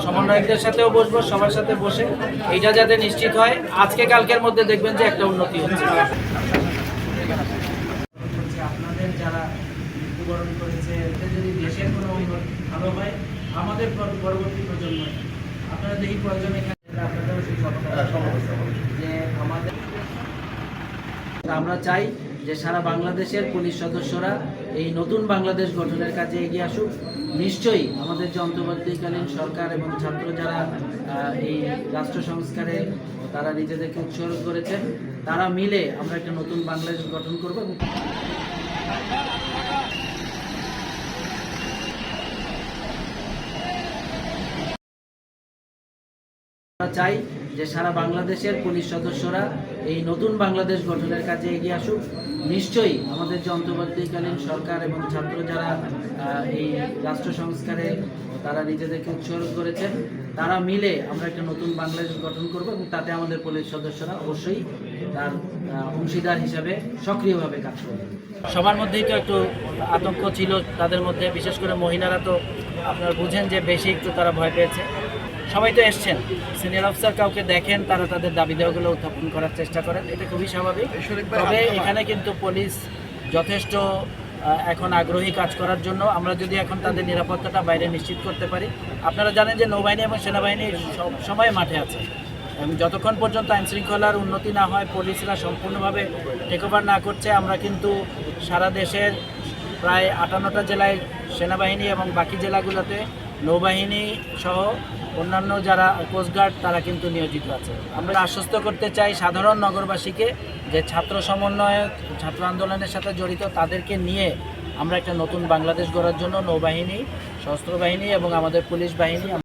সমন্বয়কদের সাথেও বসবো সবার সাথে বসে। এইটা যাতে নিশ্চিত হয় আজকে কালকের মধ্যে দেখবেন যে একটা উন্নতি হচ্ছে। আপনাদের যারা মৃত্যুবরণ করেছে এতে যদি দেশের কোনো উন্নতি ভালো হয় আমাদের পর- পরবর্তী প্রজন্ম। আপনারা দেখি প্রয়োজন এখানে আপনাদেরও সেই সতর্কতা যে আমাদের আমরা চাই যে সারা বাংলাদেশের পুলিশ সদস্যরা এই নতুন বাংলাদেশ গঠনের কাজে এগিয়ে আসুক, নিশ্চয়ই আমাদের যে অন্তর্বর্তীকালীন সরকার এবং ছাত্র যারা এই রাষ্ট্র সংস্কারে তারা নিজেদেরকে উৎসর্গ করেছেন, তারা মিলে আমরা একটা নতুন বাংলাদেশ গঠন করব চাই যে সারা বাংলাদেশের পুলিশ সদস্যরা এই নতুন বাংলাদেশ গঠনের কাজে এগিয়ে আসুক, নিশ্চয়ই আমাদের যে সরকার এবং ছাত্র যারা এই রাষ্ট্র সংস্কারে তারা নিজেদেরকে উৎসর্গ করেছেন, তারা মিলে আমরা একটা নতুন বাংলাদেশ গঠন করব এবং তাতে আমাদের পুলিশ সদস্যরা অবশ্যই তার অংশীদার হিসাবে সক্রিয়ভাবে কাজ করবে সবার মধ্যেই তো একটু আতঙ্ক ছিল তাদের মধ্যে, বিশেষ করে মহিলারা তো আপনারা বুঝেন যে বেশি একটু তারা ভয় পেয়েছে। সবাই তো এসছেন। সিনিয়র অফিসার কাউকে দেখেন তারা তাদের দাবি দেওয়াগুলো উত্থাপন করার চেষ্টা করেন। এটা খুবই স্বাভাবিক। তবে এখানে কিন্তু পুলিশ যথেষ্ট এখন আগ্রহী কাজ করার জন্য আমরা যদি এখন তাদের নিরাপত্তাটা বাইরে নিশ্চিত করতে পারি। আপনারা জানেন যে নৌবাহিনী এবং সেনাবাহিনী সব সময় মাঠে আছে। এবং যতক্ষণ পর্যন্ত আইন শৃঙ্খলার উন্নতি না হয় পুলিশরা সম্পূর্ণভাবে টেকওভার না করছে আমরা কিন্তু সারা দেশের প্রায় আটান্নটা জেলায় সেনাবাহিনী এবং বাকি জেলাগুলোতে নৌবাহিনী সহ অন্যান্য যারা কোস্টগার্ড তারা কিন্তু নিয়োজিত আছে। আমরা আশ্বস্ত করতে চাই সাধারণ নগরবাসীকে যে ছাত্র সমন্বয়ক, ছাত্র আন্দোলনের সাথে জড়িত, তাদেরকে নিয়ে আমরা একটা নতুন বাংলাদেশ গড়ার জন্য নৌবাহিনী, সশস্ত্র বাহিনী এবং আমাদের পুলিশ বাহিনী